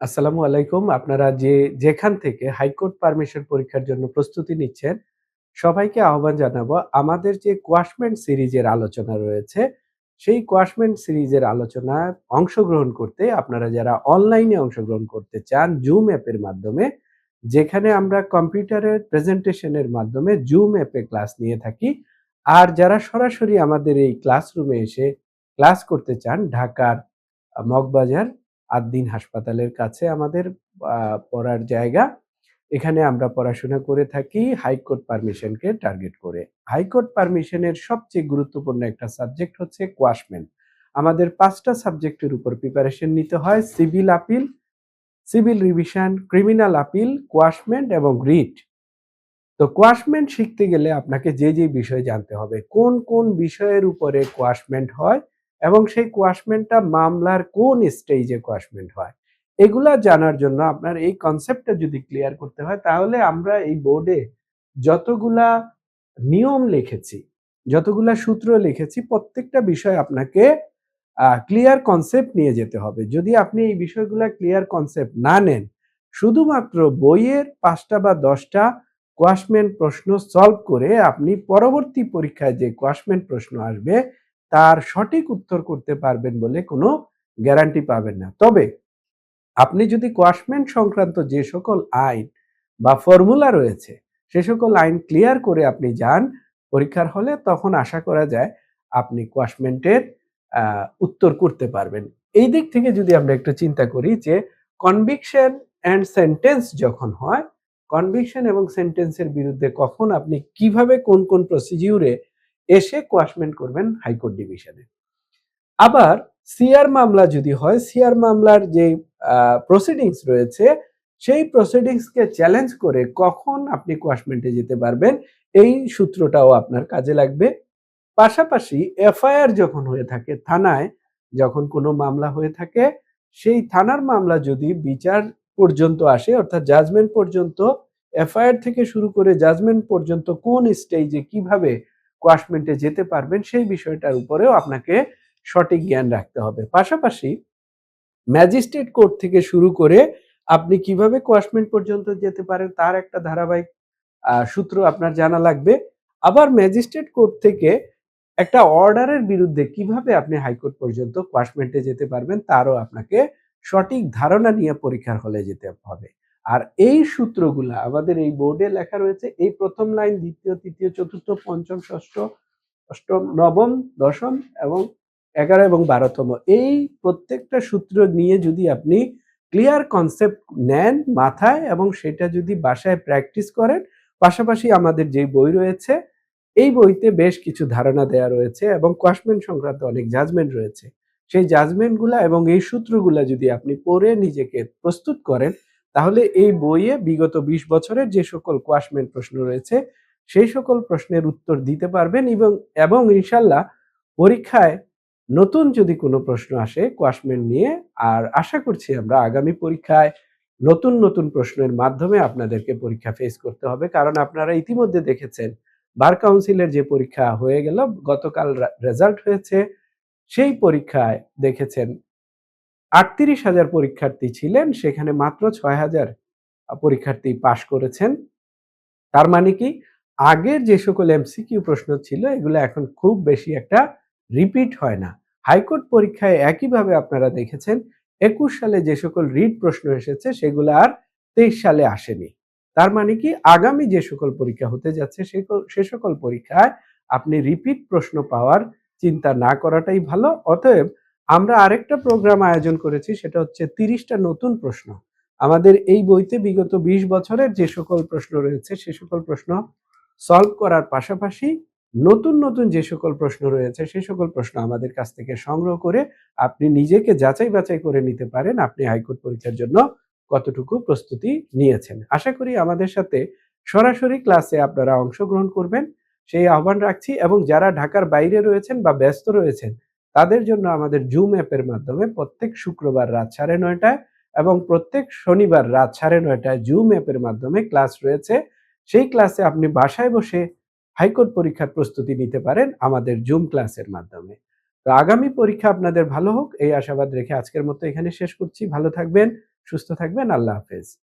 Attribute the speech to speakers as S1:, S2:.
S1: আসসালামু আলাইকুম। আপনারা যে যেখান থেকে হাইকোর্ট পারমিশন পরীক্ষার জন্য প্রস্তুতি নিচ্ছেন, সবাইকে আহ্বান জানাব আমাদের যে কোয়াশমেন্ট সিরিজের আলোচনা রয়েছে, সেই কোয়াশমেন্ট সিরিজের আলোচনায় অংশগ্রহণ করতে আপনারা যারা অনলাইনে অংশগ্রহণ করতে চান জুম অ্যাপের মাধ্যমে, যেখানে আমরা কম্পিউটারের প্রেজেন্টেশনের মাধ্যমে জুম অ্যাপে ক্লাস নিয়ে থাকি। আর যারা সরাসরি আমাদের এই ক্লাসরুমে এসে ক্লাস করতে চান ঢাকার মগবাজার আদ্দিন হাসপাতালের কাছে আমাদের পড়ার জায়গা। এখানে আমরা পড়াশোনা করে থাকি হাইকোর্ট পারমিশনকে টার্গেট করে। হাইকোর্ট পারমিশনের সবচেয়ে গুরুত্বপূর্ণ একটা সাবজেক্ট হচ্ছে কোয়াশমেন্ট। আমাদের পাঁচটা সাবজেক্টের উপর প্রিপারেশন নিতে হয়। Civil appeal, civil revision, criminal appeal, quashment এবং রিট। তো কোয়াশমেন্ট শিখতে গেলে আপনাকে যে, যে বিষয় জানতে হবে, কোন, কোন বিষয়ের উপরে কোয়াশমেন্ট হয় এবং সেই কোয়াশমেন্টটা মামলার কোন স্টেজে কোয়াশমেন্ট হয়। এগুলা জানার জন্য আপনার এই কনসেপ্টটা যদি ক্লিয়ার করতে হয় তাহলে আমরা এই বোর্ডে যতগুলা নিয়ম লিখেছি, যতগুলা সূত্র লিখেছি প্রত্যেকটা বিষয় আপনাকে ক্লিয়ার কনসেপ্ট নিয়ে যেতে হবে। যদি আপনি এই বিষয়গুলা ক্লিয়ার কনসেপ্ট না নেন, শুধুমাত্র বইয়ের পাঁচটা বা দশটা কোয়াশমেন্ট প্রশ্ন সলভ করে আপনি পরবর্তী পরীক্ষায় যে কোয়াশমেন্ট প্রশ্ন আসবে তার সঠিক উত্তর করতে পারবেন বলে কোনো গ্যারান্টি পাবেন না। তবে আপনি যদি কোয়াশমেন্ট সংক্রান্ত যে সকল আইন বা ফর্মুলা রয়েছে, সে সকল আইন ক্লিয়ার করে আপনি যান পরীক্ষার হলে তখন আশা করা যায় আপনি কোয়াশমেন্টের উত্তর করতে পারবেন। এই দিক থেকে যদি আমরা একটু চিন্তা করি যে কনভিকশন অ্যান্ড সেন্টেন্স যখন হয়, কনভিকশন এবং সেন্টেন্সের বিরুদ্ধে কখন আপনি কীভাবে কোন, কোন প্রসিডিউরে এসে কোয়াশমেন্ট করবেন হাইকোর্ট ডিভিশনে। আবার সিআর মামলা যদি হয়, সিআর মামলার যে প্রসিডিংস রয়েছে, সেই প্রসিডিংসকে চ্যালেঞ্জ করে কখন আপনি কোয়াশমেন্টে যেতে পারবেন, এই সূত্রটাও আপনার কাজে লাগবে। পাশাপাশি এফআইআর যখন হয়ে থাকে থানায়, যখন কোনো মামলা হয়ে থাকে, সেই থানার মামলা যদি বিচার পর্যন্ত আসে অর্থাৎ জাজমেন্ট পর্যন্ত, এফআইআর থেকে শুরু করে জাজমেন্ট পর্যন্ত কোন স্টেজে কীভাবে কোয়াশমেন্টে যেতে পারবেন, সেই বিষয়টার উপরেও আপনাকে সঠিক জ্ঞান রাখতে হবে। পাশাপাশি ম্যাজিস্ট্রেট কোর্ট থেকে শুরু করে আপনি কীভাবে কোয়াশমেন্ট পর্যন্ত যেতে পারেন, তার একটা ধারাবাহিক সূত্র আপনার জানা লাগবে। আবার ম্যাজিস্ট্রেট কোর্ট থেকে একটা অর্ডারের বিরুদ্ধে কীভাবে আপনি হাইকোর্ট পর্যন্ত কোয়াশমেন্টে যেতে পারবেন, তারও আপনাকে সঠিক ধারণা নিয়ে পরীক্ষার হলে যেতে হবে। আর এই সূত্রগুলা আমাদের এই বোর্ডে লেখা রয়েছে এই প্রথম লাইন, ২য়, ৩য়, ৪র্থ, ৫ম, ৬ষ্ঠ, ৮ম, ৯ম, ১০ম এবং ১১ এবং বারোতম এই প্রত্যেকটা সূত্র নিয়ে যদি আপনি ক্লিয়ার কনসেপ্ট নেন মাথায় এবং সেটা যদি বাসায় প্র্যাকটিস করেন, পাশাপাশি আমাদের যে বই রয়েছে, এই বইতে বেশ কিছু ধারণা দেয়া রয়েছে এবং কোয়াশমেন্ট সংক্রান্ত অনেক জাজমেন্ট রয়েছে। সেই জাজমেন্টগুলা এবং এই সূত্রগুলা যদি আপনি পড়ে নিজেকে প্রস্তুত করেন, তাহলে এই বইয়ে বিগত ২০ বছরের যে সকল কোয়াশমেন্ট প্রশ্ন রয়েছে, সেই সকল প্রশ্নের উত্তর দিতে পারবেন এবং এবং ইনশাল্লাহ পরীক্ষায় নতুন যদি কোনো প্রশ্ন আসে কোয়াশমেন্ট নিয়ে, আর আশা করছি আমরা আগামী পরীক্ষায় নতুন, নতুন প্রশ্নের মাধ্যমে আপনাদেরকে পরীক্ষা ফেস করতে হবে। কারণ আপনারা ইতিমধ্যে দেখেছেন বার কাউন্সিলের যে পরীক্ষা হয়ে গেল, গতকাল রেজাল্ট হয়েছে। সেই পরীক্ষায় দেখেছেন ৩৮,০০০ পরীক্ষার্থী ছিলেন, সেখানে মাত্র ছয় হাজার পরীক্ষার্থী পাশ করেছেন। তার মানে কি? আগের যে সকল এমসিকিউ প্রশ্ন ছিল এগুলো এখন খুব বেশি একটা রিপিট হয় না। হাইকোর্ট পরীক্ষায় একইভাবে আপনারা দেখেছেন ২১ সালে যে সকল রিট প্রশ্ন এসেছে সেগুলো আর ২৩ সালে আসেনি। তার মানে কি? আগামী যে সকল পরীক্ষা হতে যাচ্ছে সে সকল পরীক্ষায় আপনি রিপিট প্রশ্ন পাওয়ার চিন্তা না করাটাই ভালো। অতএব আমরা আরেকটা প্রোগ্রাম আয়োজন করেছি সেটা হচ্ছে তিরিশটা নতুন প্রশ্ন। আমাদের এই বইতে বিগত ২০ বছরের যে সকল প্রশ্ন রয়েছে সে সকল প্রশ্ন সলভ করার পাশাপাশি নতুন, নতুন যে সকল প্রশ্ন রয়েছে সে সকল প্রশ্ন আমাদের কাছ থেকে সংগ্রহ করে আপনি নিজেকে যাচাই বাছাই করে নিতে পারেন আপনি হাইকোর্ট পরীক্ষার জন্য কতটুকু প্রস্তুতি নিয়েছেন। আশা করি আমাদের সাথে সরাসরি ক্লাসে আপনারা অংশগ্রহণ করবেন সেই আহ্বান রাখছি এবং যারা ঢাকার বাইরে রয়েছেন বা ব্যস্ত রয়েছেন তাদের জন্য আমাদের জুম অ্যাপের মাধ্যমে প্রত্যেক শুক্রবার রাত সাড়ে নয়টায় এবং প্রত্যেক শনিবার রাত সাড়ে নয়টায় জুম অ্যাপের মাধ্যমে ক্লাস রয়েছে। সেই ক্লাসে আপনি বাসায় বসে হাইকোর্ট পরীক্ষার প্রস্তুতি নিতে পারেন আমাদের জুম ক্লাসের মাধ্যমে। তো আগামী পরীক্ষা আপনাদের ভালো হোক এই আশাবাদ রেখে আজকের মতো এখানে শেষ করছি। ভালো থাকবেন, সুস্থ থাকবেন। আল্লাহ হাফেজ।